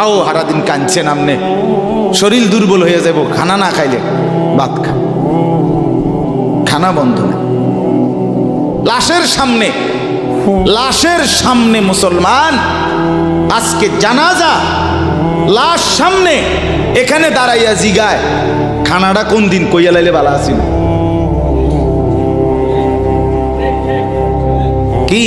আও হারাদিন কাঁদছেন আমনে শরীর দুর্বল হয়ে যাব খানা না খাইলে ভাত খা। খানা বন্ধ। না লাশের সামনে লাশের সামনে মুসলমান, আজকে জানাজা, লাশ সামনে, এখানে দাঁড়াইয়া জিগায়। খানাটা কোন দিন কইয়া লাইলে বালা আসিল কি?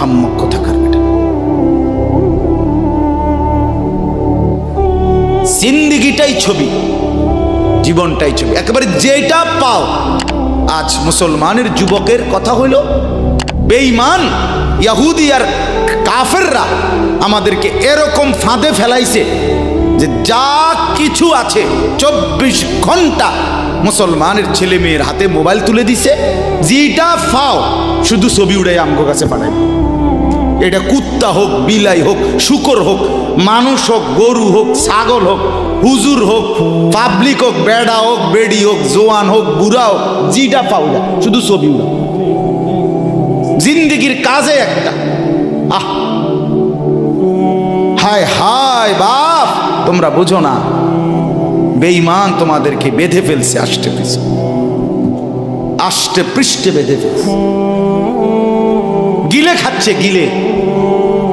আহাম্মক কোথাকার জিন্দিগিটাই ছবি, জীবনটাই ছবি। একেবারে যেটা পাও। আজ মুসলমানের যুবকের কথা হইল বেঈমান, ইয়াহুদি আর কাফেররা আমাদেরকে এরকম ফাঁদে ফেলাইছে যে যা কিছু আছে, চব্বিশ ঘণ্টা মুসলমানের ছেলে মেয়ের হাতে মোবাইল তুলে দিছে। যেটা ফাও শুধু ছবি উড়াই আমগো কাছে পাঠায় এটা কুত্তা হোক, বিলাই হোক, শুকর হোক, মানুষ হোক, গরু হোক, ছাগল হোক, হুজুর হোক পাবলিক হোক, বেড়া হোক, বেডি হোক, জোয়ান হোক, বুড়া হোক জিডা পাউডা শুধু ছবি উড়া জিন্দিগির কাজে একটা। আহ। হায় হায়, বাপ, তোমরা বুঝো না, বেঈমান তোমাদেরকে বেঁধে ফেলছে আষ্টে পৃষ্ঠে আষ্টে পৃষ্ঠে বেঁধে ফেলছে। গিলে খাচ্ছে গিলে।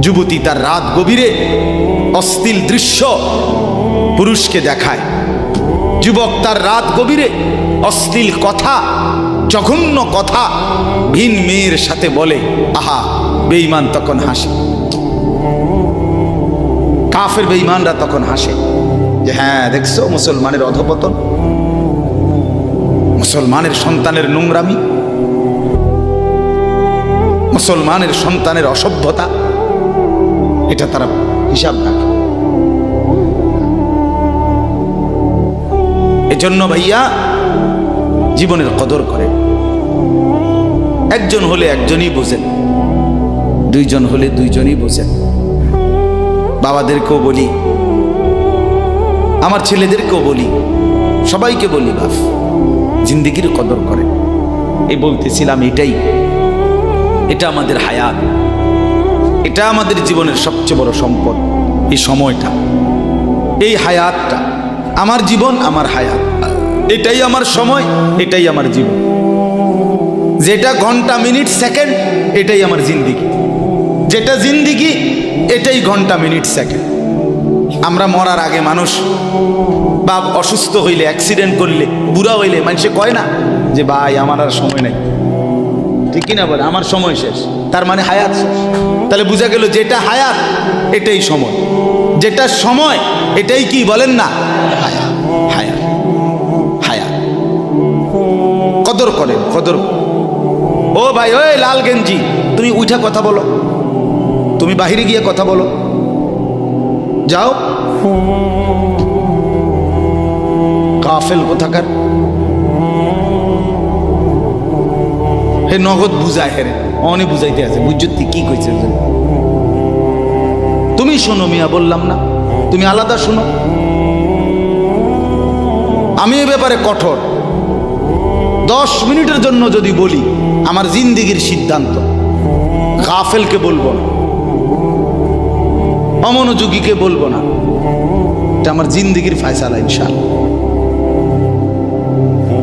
যুবতী তার রাত গভীরে অশ্লীল দৃশ্য পুরুষকে দেখায়। যুবক তার রাত গভীরে অশ্লীল কথা, জঘন্য কথা ভিন মেয়ের সাথে বলে, আহা, বেঈমান তখন হাসে। কাফের বেঈমানরা তখন হাসে যে হ্যাঁ দেখছ, মুসলমানের অধপতন, মুসলমানের সন্তানের নোংরামি, মুসলমানের সন্তানের অসভ্যতা। এটা তারা হিসাব রাখে। এজন্য ভাইয়া জীবনের কদর করে। একজন হলে একজনই বোঝেন, দুইজন হলে দুইজনই বোঝেন। বাবাদেরকেও বলি, আমার ছেলেদেরকেও বলি, সবাইকে বলি বাপ জিন্দিগির কদর করে। এই বলতেছিলাম এটাই, এটা আমাদের হায়াত। এটা আমাদের জীবনের সবচেয়ে বড় সম্পদ, এই সময়টা, এই হায়াতটা। আমার জীবন, আমার হায়াত। এটাই আমার সময়, এটাই আমার জীবন। যেটা ঘণ্টা, মিনিট, সেকেন্ড, এটাই আমার জিন্দিগি। যেটা জিন্দিগি, এটাই ঘণ্টা, মিনিট, সেকেন্ড। আমরা মরার আগে মানুষ বা অসুস্থ হইলে অ্যাক্সিডেন্ট করলে, বুড়া হইলে, মানুষে কয় না যে, ভাই, আমার আর সময় নাই। ঠিক কিনা বলে, আমার সময় শেষ, তার মানে হায়াত শেষ। তাহলে বোঝা গেল যেটা হায়াত, এটাই সময়। যেটা সময়, এটাই কি বলেন না? হায়াত হায়াত হায়াত। কদর করেন, কদর ও ভাই, ওই লাল গেঞ্জি, তুমি উঠা কথা বলো। তুমি বাহিরে গিয়ে কথা বলো। যাও। কাফেল কোথাকার? হে নগদ বুঝায় হেরে অনেক বুঝাইতে আছে বুঝতে কি কইছে তুমি শোনো মিয়া, বললাম না। তুমি আলাদা শোনো। আমি এ ব্যাপারে কঠোর। দশ মিনিটের জন্য যদি বলি, আমার জিন্দিগির সিদ্ধান্ত। গাফেলকে বলব না। অমনোযোগীকে বলব না। এটা আমার জিন্দিগির ফায়সালা ইনশাল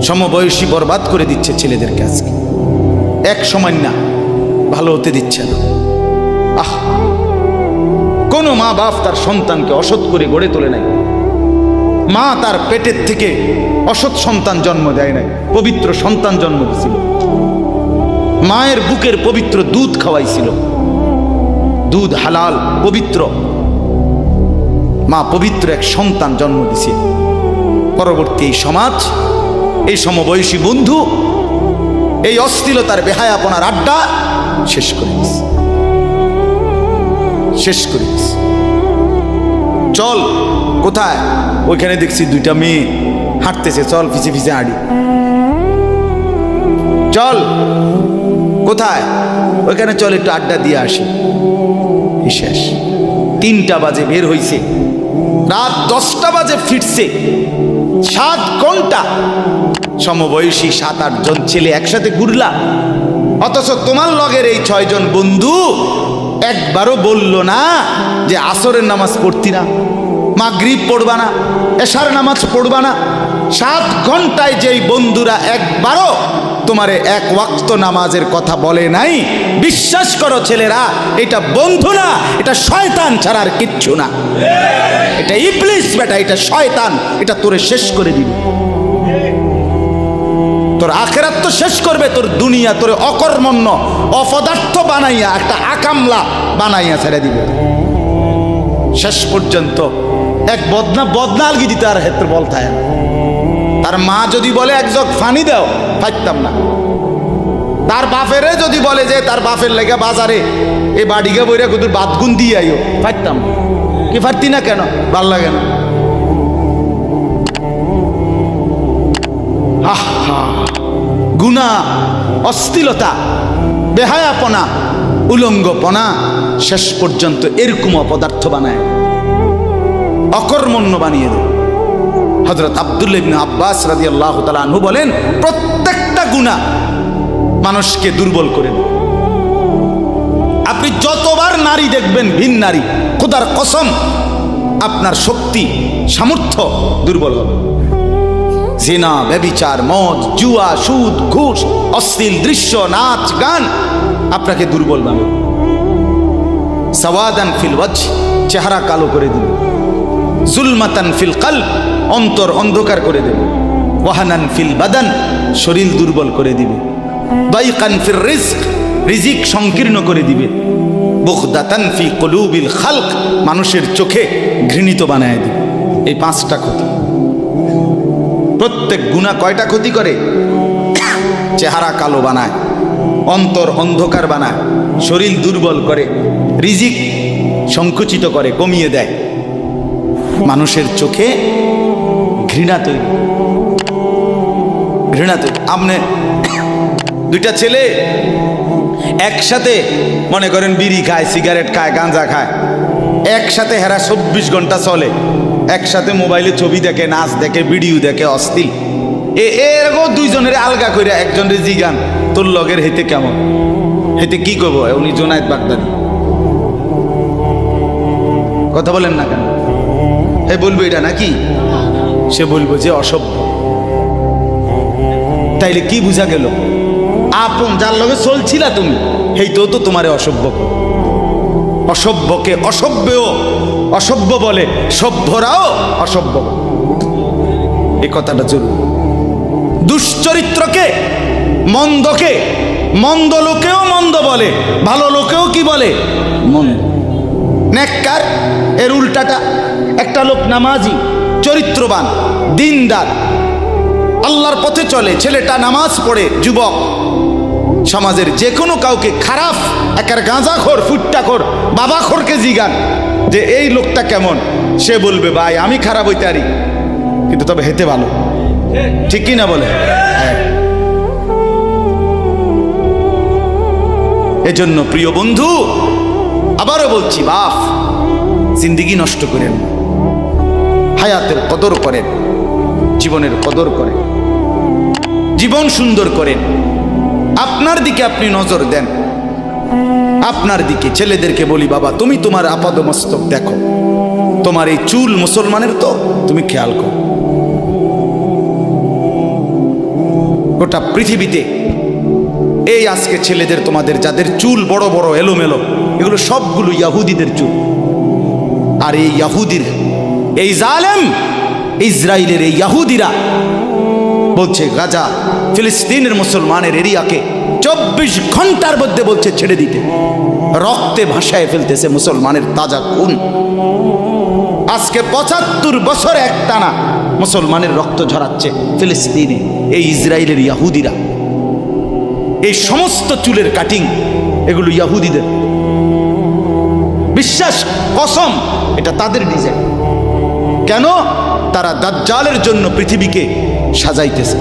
সমবয়সী বরবাদ করে দিচ্ছে ছেলেদেরকে আজকে। এক সময় না, ভালো হতে দিচ্ছে না। আহ! কোনো মা বাপ তার সন্তানকে অসৎ করে গড়ে তোলে নাই। মা তার পেটের থেকে অসৎ সন্তান জন্ম দেয় নাই, পবিত্র সন্তান জন্ম দিয়েছিল মায়ের বুকের পবিত্র দুধ খাওয়াইছিল। দুধ হালাল, পবিত্র। মা পবিত্র এক সন্তান জন্ম দিছিল। পরবর্তী এই সমাজ, এই সমবয়সী বন্ধু এই অস্থিলতার বেহায়াপনার আড্ডা শেষ করে শেষ করে চল, কোথায়? ওইখানে দেখছি দুইটা মেয়ে হাঁটতেছে। চল ফিসে ফিসে হাঁড়ি চল, কোথায়? ওইখানে চল, একটু আড্ডা দিয়ে আসি। শেষ তিনটা বাজে, বের হইছে। রাত দশটা বাজে ফিরছে। সাত ঘণ্টা। সমবয়সী সাত, আট জন ছেলে একসাথে ঘুরলা। অথচ তোমার লগের এই ছয়জন বন্ধু একবারও বলল না যে আসরের নামাজ পড়তি না, মাগরিব পড়বা না, এশার নামাজ পড়বা না। সাত ঘন্টায় যেই বন্ধুরা একবারও তোমারে এক ওয়াক্ত নামাজের কথা বলে নাই। বিশ্বাস করো ছেলেরা, এটা বন্ধু না, এটা শয়তান ছাড়ার কিচ্ছু না। এটা ইবলিস বেটা, এটা শয়তান, এটা তোরে শেষ করে দিবে। তোর আখেরাত তো শেষ করবে, তোর দুনিয়া তোর অকর্মণ্য, অপদার্থ বানাইয়া, একটা আকামলা বানাইয়া ছেড়ে দিবে। শেষ পর্যন্ত এক বদনা বদনা আলগি দিতে আর ক্ষেত্রে বলতায় তার মা যদি বলে, এক জগ ফানি দাও। ফাইতাম না। তার বাপেরে যদি বলে যে তার বাপের লেগে বাজারে এ বাড়িকে বইরা কুদুর বাদগুন দিয়ে আইও ফাইতাম। কি ফারতি না কেন? ভালো লাগে না। গুণা অস্থিলতা বেহায়াপনা, উলঙ্গপনা শেষ পর্যন্ত এরকম অপদার্থ বানায়। অকর্মণ্য বানিয়ে দেয়। হজরত আবদুল্লাহ ইবনে আব্বাস রাজি আল্লাহ আনহু বলেন, প্রত্যেকটা গুণা মানুষকে দুর্বল করে দেয়। আপনি যতবার নারী দেখবেন, ভিন নারী, খোদার কসম, আপনার শক্তি, সামর্থ্য দুর্বল হবে। জেনা ব্যবিচার মদ, জুয়া, সুদ, ঘুষ, অশ্লীল দৃশ্য, নাচ, গান আপনাকে দুর্বল বানাবে। সওয়াদান ফিল ওয়াজ চেহারা কালো করে দিবে। জুলমাতান ফিল কাল অন্তর অন্ধকার করে দেবে। ওয়াহানান ফিল বাদান, শরীর দুর্বল করে দিবে। দাইকান ফিল রিজক, রিজিক সংকীর্ণ করে দিবে। বুখদাতান ফি কলুবিল খালক, মানুষের চোখে ঘৃণিত বানায় দিবে। এই পাঁচটা ক্ষতি। প্রত্যেক গুণা কয়টা ক্ষতি করে? চেহারা কালো বানায়, অন্তর অন্ধকার বানায়, শরীর দুর্বল করে, রিজিক সংকুচিত করে, কমিয়ে দেয়। মানুষের চোখে ঘৃণা তৈরি। ঘৃণা তৈরি। আপনি দুইটা ছেলে একসাথে, মনে করেন বিড়ি খায়, সিগারেট খায়, গাঁজা খায়, একসাথে হেরা চব্বিশ ঘণ্টা চলে। একসাথে মোবাইলে ছবি দেখে, নাচ দেখে, ভিডিও দেখে, অস্থির। এ এরকম দুইজনের আলগা করে একজনের জিগান, তোর লগের হেতে কেমন? হেতে কি করব উনি জোনায়েত বাগদাদি। কথা বলেন না কেন? হে বলব এটা নাকি? সে বলব যে অসভ্য। তাইলে কি বুঝা গেল? আপন যার লগে চলছিলা তুমি সেই তো তো তোমারে অসভ্য। অসভ্যকে অসভ্যও অসভ্য বলে সভ্যরাও অসভ্য। এ কথাটা জরুরি দুশ্চরিত্রকে মন্দকে মন্দ লোকেও মন্দ বলে ভালো লোকেও কি বলে? মন্দ। নেককার এর উল্টাটা। একটা লোক নামাজি, চরিত্রবান, দিনদার। আল্লাহর পথে চলে, ছেলেটা নামাজ পড়ে, যুবক। সমাজের যে কোনো কাউকে খারাপ, একার গাঁজাখোর ফুট্টাখোর বাবাখোরকে জিগান যে এই লোকটা কেমন? সে বলবে, ভাই, আমি খারাপ হইতে পারি। কিন্তু তবে হেতে ভালো। ঠিক কি না বলে? হ্যাঁ। এজন্য প্রিয় বন্ধু, আবারও বলছি বাপ জিন্দিগি নষ্ট করেন হায়াতের কদর করেন জীবনের কদর করেন জীবন সুন্দর করেন আপনার দিকে আপনি নজর দেন। আপনার দিকে ছেলেদেরকে বলি, বাবা, তুমি তোমার আপাদ মস্তক দেখো। তোমার এই চুল মুসলমানের তো, তুমি খেয়াল করো। গোটা পৃথিবীতে এই আজকে ছেলেদের, তোমাদের যাদের চুল বড় বড়, এলোমেলো, এগুলো সবগুলো ইয়াহুদিদের চুল। আর এই ইয়াহুদির, এই জালেম ইসরায়েলের এই ইয়াহুদিরা বলছে, গাজা ফিলিস্তিনের মুসলমানের এরিয়াকে চব্বিশ ঘণ্টার মধ্যে বলছে ছেড়ে দিতে। রক্তে ভাসায় ফেলতেছে মুসলমানের তাজা খুন। আজকে পঁচাত্তর বছর একটানা মুসলমানের রক্ত ঝরাচ্ছে ফিলিস্তিনে এই ইসরায়েলের ইয়াহুদিরা। এই সমস্ত চুলের কাটিং এগুলো ইয়াহুদিদের বিশ্বাস, কসম, এটা তাদের ডিজাইন কেন? তারা দাজ্জালের জন্য পৃথিবীকে সাজাইতেছে।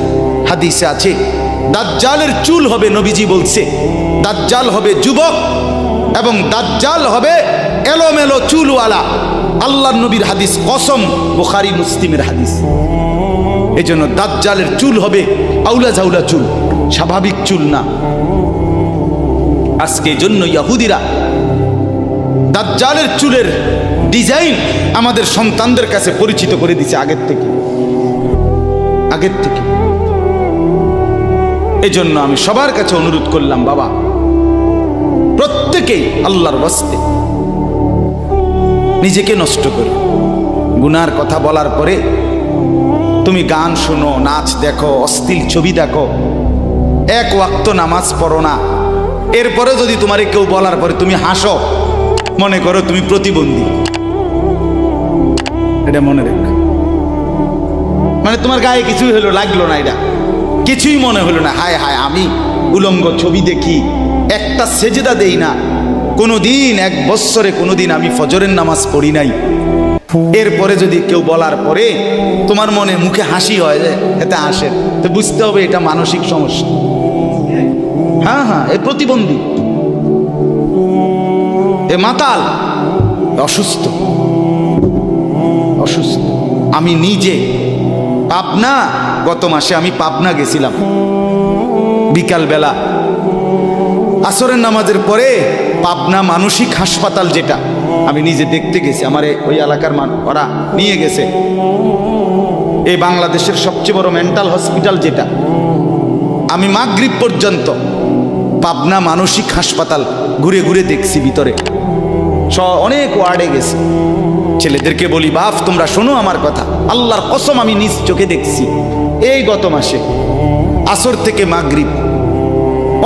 হাদিসে আছে, দাজ্জালের চুল হবে নবীজি বলছে, দাজ্জাল হবে যুবক এবং দাজ্জাল হবে এলোমেলো চুলওয়ালা। আল্লাহ নবীর হাদিস কসম, বোখারি, মুসলিমের হাদিস। এই জন্য দাজ্জালের চুল হবে আউলা ঝাউলা চুল, স্বাভাবিক চুল না। আজকে জন্য ইয়াহুদিরা দাজ্জালের চুলের ডিজাইন আমাদের সন্তানদের কাছে পরিচিত করে দিছে আগের থেকে। আগের থেকে। এই জন্য আমি সবার কাছে অনুরোধ করলাম, বাবা, প্রত্যেকেই আল্লাহর বস্তে নিজেকে নষ্ট করে। গুনার কথা বলার পরে তুমি গান শোনো, নাচ দেখো অস্থির ছবি দেখো, এক ওয়াক্ত নামাজ পড়ো না। এরপরে যদি তোমারে কেউ বলার পরে তুমি হাসো মনে করো তুমি প্রতিবন্ধী। এটা মনে রেখ। মানে তোমার গায়ে কিছুই হলো, লাগল না এটা। কিছুই মনে হলো না। হায় হায়, আমি উলঙ্গ ছবি দেখি, একটা সেজেদা দেই না। কোনো দিন এক বৎসরে কোনো দিন আমি ফজরের নামাজ পড়ি নাই। এরপরে যদি কেউ বলার পরে তোমার মনে মুখে হাসি হয় যে, এতে হাসে তো বুঝতে হবে এটা মানসিক সমস্যা। হ্যাঁ হ্যাঁ এ প্রতিবন্ধী। এ মাতাল। অসুস্থ। অসুস্থ। আমি নিজে। পাবনা, গত মাসে আমি পাবনা গেছিলাম। বিকালবেলা। আসরের নামাজের পরে পাবনা মানসিক হাসপাতাল যেটা, আমি নিজে দেখতে গেছি। আমার ওই এলাকার ওরা নিয়ে গেছে। এই বাংলাদেশের সবচেয়ে বড় মেন্টাল হসপিটাল যেটা। আমি মাগরিব পর্যন্ত পাবনা মানসিক হাসপাতাল ঘুরে ঘুরে দেখছি ভিতরে। অনেক ওয়ার্ডে গেছি। ছেলেদেরকে বলি, বাপ, তোমরা শোনো আমার কথা। আল্লাহর কসম আমি নিজ চোখে দেখছি। এই গত মাসে আসর থেকে মাগরিব,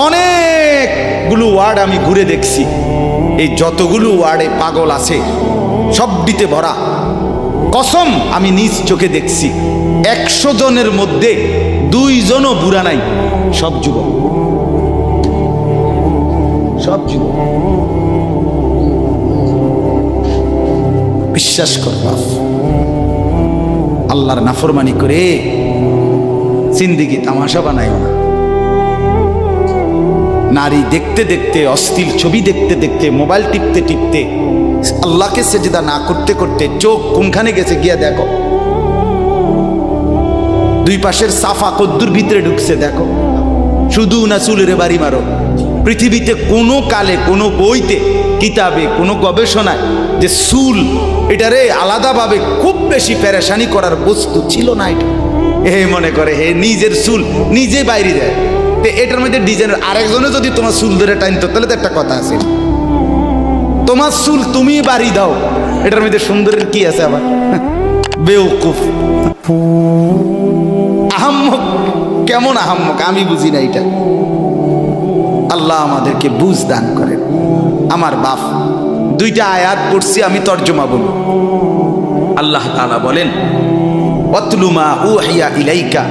অনেকগুলো ওয়ার্ড আমি ঘুরে দেখছি। এই যতগুলো ওয়ার্ডে পাগল আছে সব দিতে ভরা। কসম আমি নিজ চোখে দেখছি, একশো জনের মধ্যে দুইজনও বুড়া নাই, সব যুবক। সব যুবক। বিশ্বাস কর আল্লাহর নাফরমানি করে জিন্দিগি তামাশা বানাইও না। নারী দেখতে দেখতে অস্থির ছবি দেখতে দেখতে, মোবাইল টিপতে টিপতে, আল্লাহকে সেজদা না করতে করতে চোখ কোনখানে গেছে গিয়া দেখো। দুই পাশের সাফা কদ্দুর ভিতরে ঢুকছে দেখো। শুধু না চুলের বাড়ি মারো। পৃথিবীতে কোনো কালে, কোনো বইতে, কিতাবে, কোনো গবেষণায় যে চুল এটারে আলাদাভাবে খুব বেশি প্যারেশানি করার বস্তু ছিল না এটা। হে মনে করে, হে নিজের চুল নিজে বাইরে যায় তো এটার মধ্যে ডিজাইনের আরেকজনে যদি তোমার চুল ধরে টাইনতো তাহলে তো একটা কথা আছে। তোমার চুল তুমি বাড়ি দাও। এটার মধ্যে সুন্দরের কি আছে আবার? বেউকুফ। আহাম্মক, কেমন আহাম্মক? আমি বুঝি না এটা। আল্লাহ আমাদেরকে বুঝ দান করেন। আমার বাপ দুইটা আয়াত পড়ছি, আমি তর্জমা বলব। আল্লাহ তালা বলেন অতলুমা উহিয়া ইলাইকা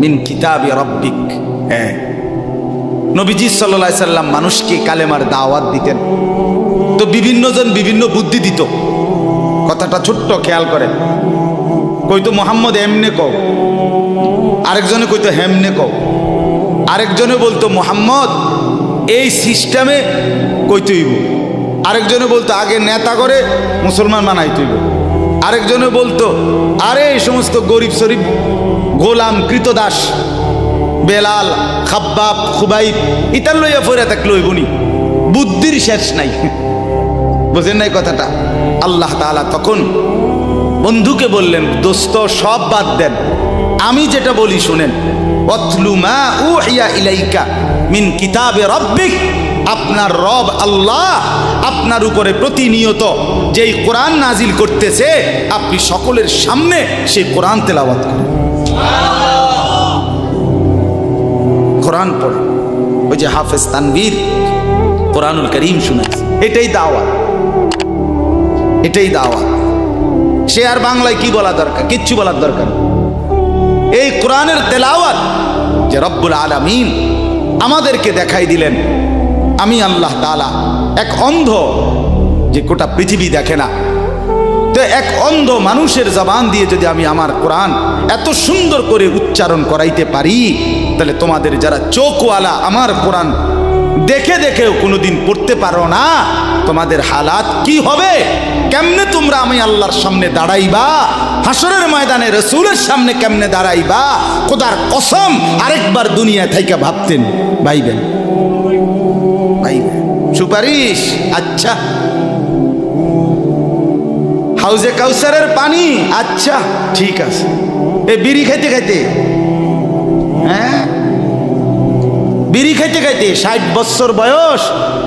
মিন কিতাবে রব্বিক। হ্যাঁ। নবীজি সাল্লাহ সাল্লাম মানুষকে কালেমার দাওয়াত দিতেন। তো বিভিন্ন জন বিভিন্ন বুদ্ধি দিত। কথাটা ছোট্ট খেয়াল করেন। কইতো মোহাম্মদ এমনে কও, আরেকজনে কইতো হেমনে কও, আরেকজনে বলতো, মোহাম্মদ, এই সিস্টেমে কইতেইব আরেকজনে বলতো, আগে নেতা করে মুসলমান বানাইতেইব আরেকজনে বলতো, আরে এই সমস্ত গরিব শরীফ, গোলাম, কৃতদাস, বেলাল, খাব্বাব, খুবাইব, ইতার লইয়া ফইরা থাকল বনি বুদ্ধির শেষ নাই। বোঝেন নাই কথাটা? আল্লাহ তাআলা তখন বন্ধুকে বললেন, দোস্ত, সব বাদ দেন। আমি যেটা বলি শুনেন। উহিয়া ইলাইকা মিন কিতাবে রব্বিক। আপনার রব আল্লাহ আপনার উপরে প্রতিনিয়ত যেই কোরআন নাজিল করতেছে, আপনি সকলের সামনে সেই কোরআন তেলাওয়াত করেন। কোরআন পড়ে ওই যে হাফেজ তানভীর কোরআনুল করিম শুনেছে। এটাই দাওয়াত। এটাই দাওয়াত। সে আর বাংলায় কি বলা দরকার? কিচ্ছু বলার দরকার এই কোরআনের তেলাওয়াত যে রব্বুল আলামিন আমাদেরকে দেখাই দিলেন। আমি আল্লাহ তালা এক অন্ধ যে গোটা পৃথিবী দেখে না। তো এক অন্ধ মানুষের জবান দিয়ে যদি আমি আমার কোরআন এত সুন্দর করে উচ্চারণ করাইতে পারি, তাহলে তোমাদের যারা চোখওয়ালা আমার কোরআন দেখে দেখেও কোনোদিন পড়তে পারো না, তোমাদের হালাত কি হবে? কেমনে তোমরা আমি আল্লাহর সামনে দাঁড়াইবা? হাসরের ময়দানে রসুলের সামনে কেমনে দাঁড়াইবা? খোদার কসম আরেকবার দুনিয়া থেকে ভাবতেন, ভাইবেন। সুপারিশ। আচ্ছা। হাউজে কাউসারের পানি। আচ্ছা ঠিক আছে। এ বিড়ি খাইতে খাইতে। হ্যাঁ? বিড়ি খাইতে খাইতে, ষাট বছর বয়স,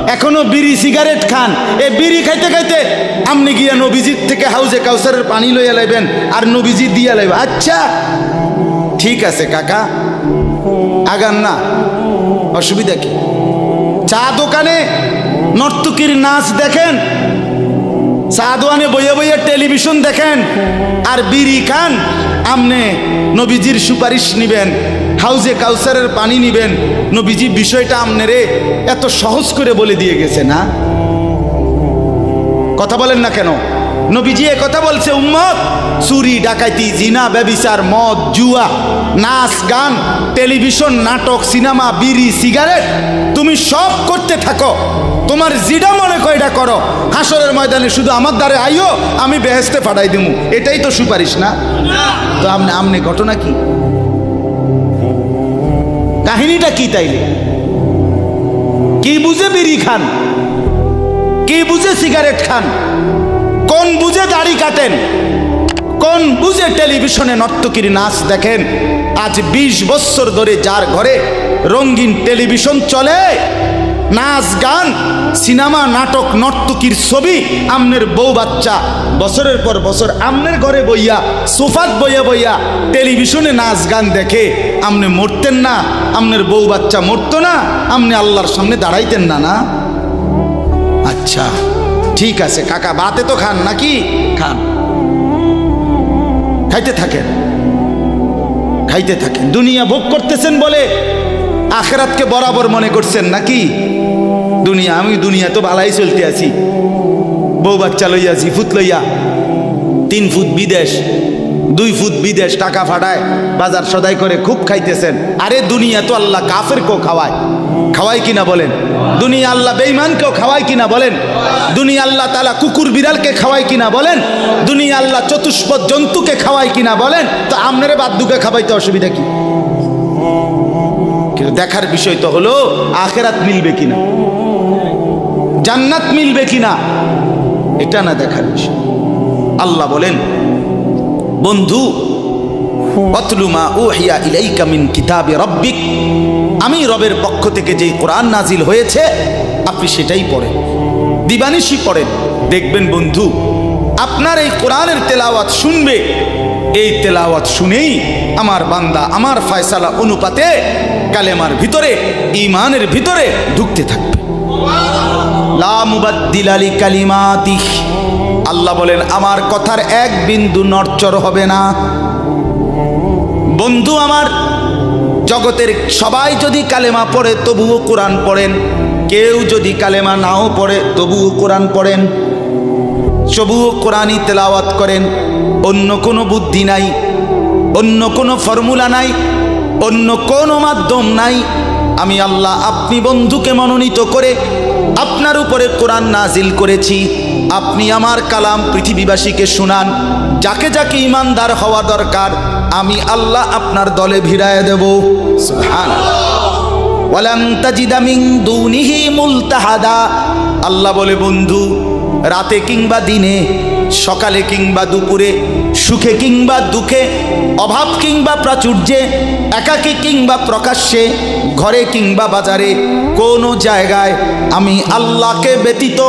এখনও বিড়ি সিগারেট খান। এ বিড়ি খাইতে খাইতে আপনি গিয়া নবীজির থেকে হাউজে কাউসারের পানি লইয়া লাইবেন, আর নবীজি দিয়া লাইবেন আচ্ছা। ঠিক আছে, কাকা। আগান না। অসুবিধা কি? চা দোকানে নর্তকীর নাচ দেখেন দোকানে বইয়ে বইয়ে টেলিভিশন দেখেন, আর বিড়ি খান, আমনে নবীজির সুপারিশ নিবেন, হাউজে কাউসারের পানি নিবেন। নবীজি বিষয়টা আমনে রে এত সহজ করে বলে দিয়ে গেছে না? কথা বলেন না কেন? নবীজি এ কথা বলছে, উম্মত, চুরি ডাকাইতি জিনা, ব্যবিচার, মদ, জুয়া, নাচ, গান, টেলিভিশন, নাটক, সিনেমা, বিড়ি, সিগারেট, তুমি সব করতে থাকো। তোমার জিডা মনে কয়টা করো। হাসরের ময়দানে শুধু আমার দ্বারে আইও, আমি বেহেস্তে ফাটাই দিমু। এটাই তো সুপারিশ, না? তো আমনে আমনে ঘটনা কি? কাহিনীটা কি তাইলে? কি বুঝে বিড়ি খান? কি বুঝে সিগারেট খান? কোন বুঝে দাড়ি কাটেন? কোন বুঝে টেলিভিশনে নর্তকীর নাচ দেখেন? আজ ২০ বছর ধরে যার ঘরে রঙিন টেলিভিশন চলে নাচ, গান, সিনেমা, নাটক, নর্তকীর ছবি, আমনের বউ বাচ্চা। বছরের পর বছর আমনের ঘরে বইয়া, সোফাত বইয়া বইয়া টেলিভিশনে নাচ, গান দেখে। আমনে মরতেন না, আমনের বউ বাচ্চা মরতো না, আমনে আল্লাহর সামনে দাঁড়াইতেন না না? আচ্ছা ঠিক আছে, কাকা বাতে তো খান নাকি? খান। খাইতে থাকেন। খাইতে থাকেন। দুনিয়া ভোগ করতেছেন বলে আখেরাতকে বরাবর মনে করছেন নাকি? দুনিয়া, আমি দুনিয়া তো ভালাই চলতে আছি। বউ বাচ্চা লইয়া, জি ফুট লইয়া, তিন ফুট বিদেশ, দুই ফুট বিদেশ টাকা ফাটায়, বাজার সদাই করে খুব খাইতেছেন। আরে দুনিয়া তো আল্লাহ কাফের কেউ খাওয়ায়। খাওয়ায় কিনা বলেন? দুনিয়া আল্লাহ বেইমানকেও খাওয়ায় কিনা বলেন? দুনিয়া আল্লাহ তালা কুকুর বিড়ালকে খাওয়ায় কিনা বলেন? দুনিয়া আল্লাহ চতুষ্পদ জন্তুকে খাওয়ায় কিনা বলেন? তো আপনারে বাদ্যুকে খাওয়াইতে অসুবিধা কি? দেখার বিষয় তো হলো, আখেরাত মিলবে কিনা? জান্নাত মিলবে কিনা, এটা না দেখার বিষয়। আল্লাহ বলেন, বন্ধু ও কিতাবে আমি রবের পক্ষ থেকে যেই কোরআন নাজিল হয়েছে, আপনি সেটাই পড়েন, দিবানিশি পড়েন। দেখবেন বন্ধু, আপনার এই কোরআনের তেলাওয়াত শুনবে, এই তেলাওয়াত শুনেই আমার বান্দা, আমার ফয়সালা অনুপাতে কালেমার ভিতরে ইমানের ভিতরে ঢুকতে থাকবে। আল্লাহ বলেন, আমার কথার এক বিন্দু নড়চড় হবে না। বন্ধু আমার, জগতের সবাই যদি কালেমা পড়ে, তবুও কোরআন পড়েন। কেউ যদি কালেমা নাও পড়ে, তবুও কোরআন পড়েন। তবুও কোরআনই তেলাওয়াত করেন। অন্য কোনো বুদ্ধি নাই, অন্য কোনো ফর্মুলা নাই, অন্য কোনো মাধ্যম নাই। আমি আল্লাহ আপনি বন্ধুকে মনোনীত করে আপনার উপরে কোরআন নাজিল করেছি। আপনি আমার কালাম পৃথিবীবাসীকে শুনান। যাকে যাকে ইমানদার হওয়া দরকার, আমি আল্লাহ আপনার দলে ভিড়ায় দেব। আল্লাহ বলে, বন্ধু, রাতে কিংবা দিনে, সকালে কিংবা দুপুরে, সুখে কিংবা দুঃখে, অভাব কিংবা প্রাচুর্যে, একাকী কিংবা প্রকাশ্যে ঘরে কিংবা বাজারে, কোনো জায়গায় আমি আল্লাহকে ব্যতীত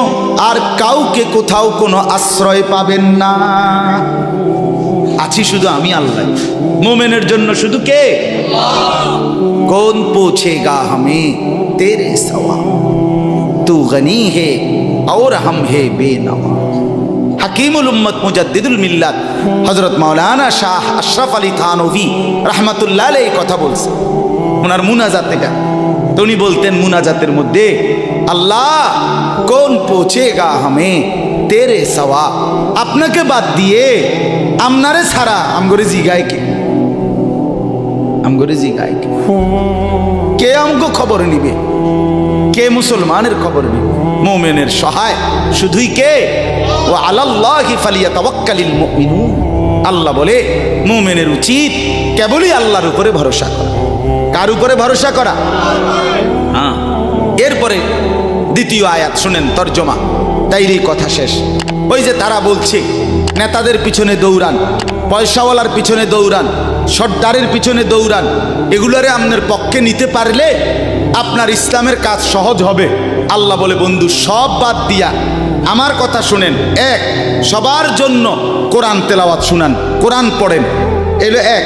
আর কাউকে কোথাও কোনো আশ্রয় পাবেন না। আছি শুধু আমি আল্লাহ। মোমেনের জন্য শুধু কে? কোন পৌঁছে গা হামে তেরে তু গনি হে আর হাম হে বেনওয়া। হাকিমুল উম্মত মুজাদ্দিদুল মিল্লাত হজরত মৌলানা শাহ আশরাফ আলী থানভি রহমাতুল্লাহ কথা বলছে। ওনার মুনাজাত এটা। তো উনি বলতেন, মুনাজাতের মধ্যে, আল্লাহ, কোন পৌঁছেগা হামে? তেরে সওয়া আপনাকে বাদ দিয়ে আমনারে ছাড়া আমগরে জিগায় কে? আমগরে জিগায় কে? কে আমগো খবর নিবে? কে মুসলমানের খবর নিবে? মোমেনের সহায়। শুধুই কে? ও আলাল্লাহি ফালিয়াতাওয়াক্কালিল মুমিনুন। আল্লাহ বলে, মোমেনের উচিত কেবলই আল্লাহর উপরে ভরসা করা। কার উপরে ভরসা করা? হ্যাঁ। এরপরে দ্বিতীয় আয়াত শুনেন তর্জমা। তাইরই কথা শেষ। ওই যে তারা বলছে নেতাদের পিছনে দৌড়ান পয়সাওয়ালার পিছনে দৌড়ান সর্দারের পিছনে দৌড়ান এগুলোরে আপনার পক্ষে নিতে পারলে আপনার ইসলামের কাজ সহজ হবে। আল্লাহ বলে বন্ধু সব বাদ দিয়া আমার কথা শুনেন। এক সবার জন্য কোরআন তেলাওয়াত শুনান কোরআন পড়েন। এলো এক।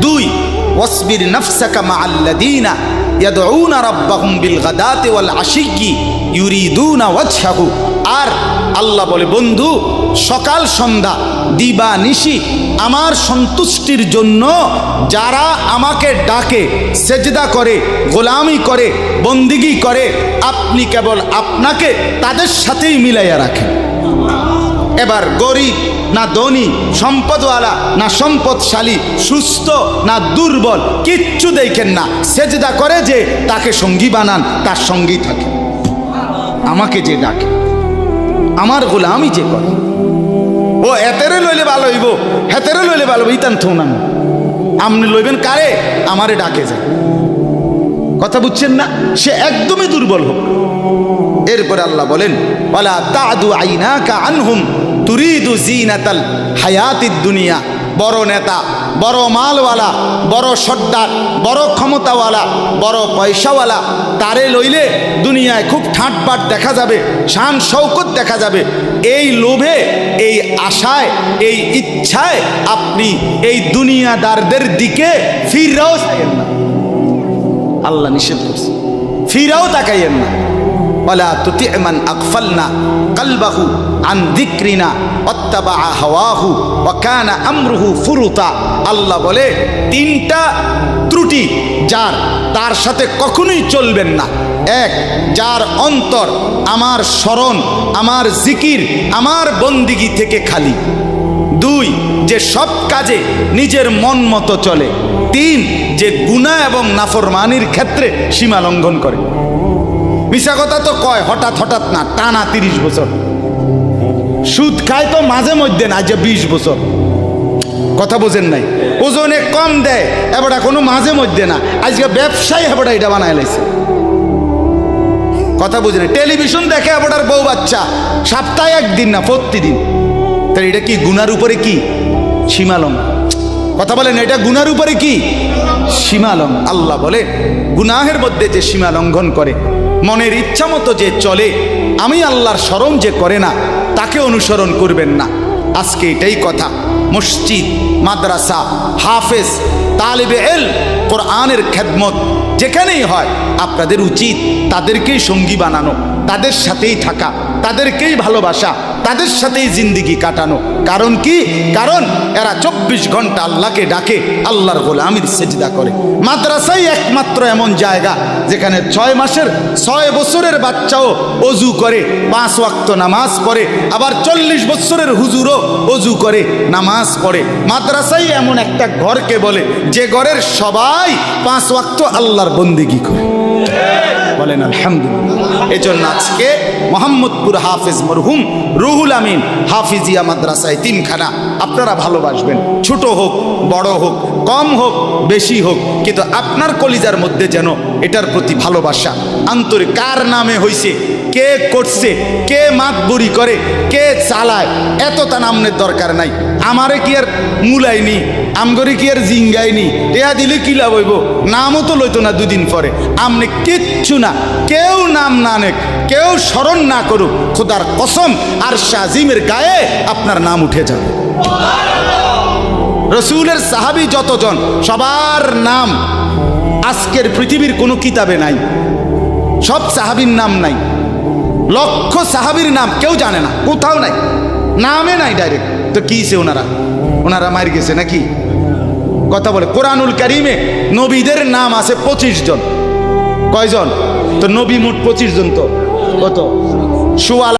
দুই ওয়াসবির নাফসাকা মা আল্লাদিনা ইয়াদউনা রাব্বাহুম বিল গাদাতি ওয়াল আশিয়্যি ইউরিদুনা ওয়াজহাহু। আর আল্লাহ বলে, বন্ধু, সকাল সন্ধ্যা দিবা নিশি আমার সন্তুষ্টির জন্য যারা আমাকে ডাকে, সেজদা করে, গোলামি করে, বন্দিগি করে, আপনি কেবল আপনাকে তাদের সাথেই মিলাইয়া রাখেন। এবার গরিব না ধনী, সম্পদওয়ালা না সম্পদশালী, সুস্থ না দুর্বল, কিচ্ছু দেখেন না। সেজদা করে যে তাকে সঙ্গী বানান, তার সঙ্গী থাকে। আমাকে যে ডাকে, আমার গোলা আমি যে করে, ও এতেরে লইলে ভালো হইব, হেতেরে লইলে ভালো হইব, ইতান থৌ না। আপনি লইবেন কারে? আমারে ডাকে যায়। কথা বুঝছেন না? সে একদমই দুর্বল হোক। এরপরে আল্লাহ বলেন, ওয়ালা তাদু আইনাকা আনহুম। তুরিদু জিনাতাল হায়াতিদ দুনিয়া। বড় নেতা, বড় মালওয়ালা, বড় সর্দার, বড় ক্ষমতাওয়ালা, বড় পয়সাওয়ালা, তারে লইলে দুনিয়ায় খুব ঠাটপাট দেখা যাবে, শান শৌকত দেখা যাবে। এই লোভে, এই আশায়, এই ইচ্ছায় আপনি এই দুনিয়াদারদের দিকে ফিররাও চাইয়েন না। আল্লাহ নিষেধ করছে। ফিরাও তাকাইয়েন না। তুতি' মান আগফালনা কলবাহু আন যিকরিনা ওয়াত্তাবা হাওয়াহু ওয়া কানা আমরুহু ফুরুতা আল্লাহ বলে, তিনটা ত্রুটি যার, তার সাথে কখনোই চলবেন না। এক, যার অন্তর আমার স্মরণ, আমার জিকির, আমার বন্দিগি থেকে খালি। দুই, যে সব কাজে নিজের মন মতো চলে। তিন, যে গুণা এবং নাফরমানির ক্ষেত্রে সীমা লঙ্ঘন করে। মিশা কথা তো কয়, হঠাৎ হঠাৎ না, টানা তিরিশ বছর। সুদ খায় তো মাঝে মধ্যে না যে বিশ বছর। কথা বোঝেন নাই। ওজনে কম দেয়, এবার কোনো মাঝে মধ্যে না। আজকে ব্যবসায়ী এবার এটা বানায় লাইছে। কথা বুঝেন টেলিভিশন দেখে এবার বউ বাচ্চা। সপ্তাহে একদিন না, প্রতিদিন। তাহলে এটা কি, গুনার উপরে কি? সীমালং কথা বলেন এটা গুনার উপরে কি? সীমালং আল্লাহ বলে, গুনাহের মধ্যে যে সীমা লঙ্ঘন করে মনের ইচ্ছা মতো যে চলে, আমি আল্লাহর স্মরণ যে করে না, তাকে অনুসরণ করবেন না। আজকে এটাই কথা। মসজিদ, মাদ্রাসা, হাফেজ, তালিবে এল, কোরআনের খেদমত, যেখানেই হয়, আপনাদের উচিত তাদেরকেই সঙ্গী বানানো, তাদের সাথেই থাকা, তাদেরকেই ভালোবাসা তাদের সাথেই জিন্দিগি কাটানো। কারণ কি? কারণ এরা চব্বিশ ঘণ্টা আল্লাহকে ডাকে, আল্লাহর বলে গোলামির সেজদা করে। মাদ্রাসাই একমাত্র এমন জায়গা যেখানে ছয় মাসের, ছয় বছরের বাচ্চাও অজু করে, পাঁচ ওয়াক্ত নামাজ পড়ে, আবার চল্লিশ বছরের হুজুরও অজু করে, নামাজ পড়ে। মাদ্রাসাই এমন একটা ঘরকে বলে, যে ঘরের সবাই পাঁচ ওয়াক্ত আল্লাহর বন্দিগি করে। বলেন, আলহামদুলিল্লাহ। এই জন্য আজকে মোহাম্মদপুর হাফেজ মরহুম রুহুল আমিন হাফিজিয়া মাদ্রাসায় তিনখানা। আপনারা ভালোবাসবেন। ছোট হোক, বড় হোক, কম হোক, বেশি হোক, কিন্তু আপনার কলিজার মধ্যে যেন এটার প্রতি ভালোবাসা। আন্তরিক কার নামে হইছে, কে করছে, কে মাতবুরি করে, কে চালায় এত তা নামনের দরকার নাই। আমারে কি আর মুলাইনি? আমগরে কি আর জিঙ্গাইনি? টেয়া দিলে কি লাভ হইব? নামও তো লইতো না দুদিন পরে। আমনে কিচ্ছু না, কেউ নাম না নেক, কেউ স্মরণ না করুক। খোদার কসম, আর শাজিমের গায়ে আপনার নাম উঠে যাবে। রসুলের সাহাবি যতজন, সবার নাম আজকের পৃথিবীর কোনো কিতাবে নাই। সব সাহাবির নাম নাই। লক্ষ সাহাবির নাম কেউ জানে না, কোথাও নাই। নামে নাই ডাইরেক্ট তো কিছে ওনারা? ওনারা মার গেছে নাকি? কথা বলে, কোরআনুল কারিমে নবীদের নাম আছে পঁচিশ জন। কয়জন? তো নবী মোট পঁচিশ জন তো। কত? সুয়াল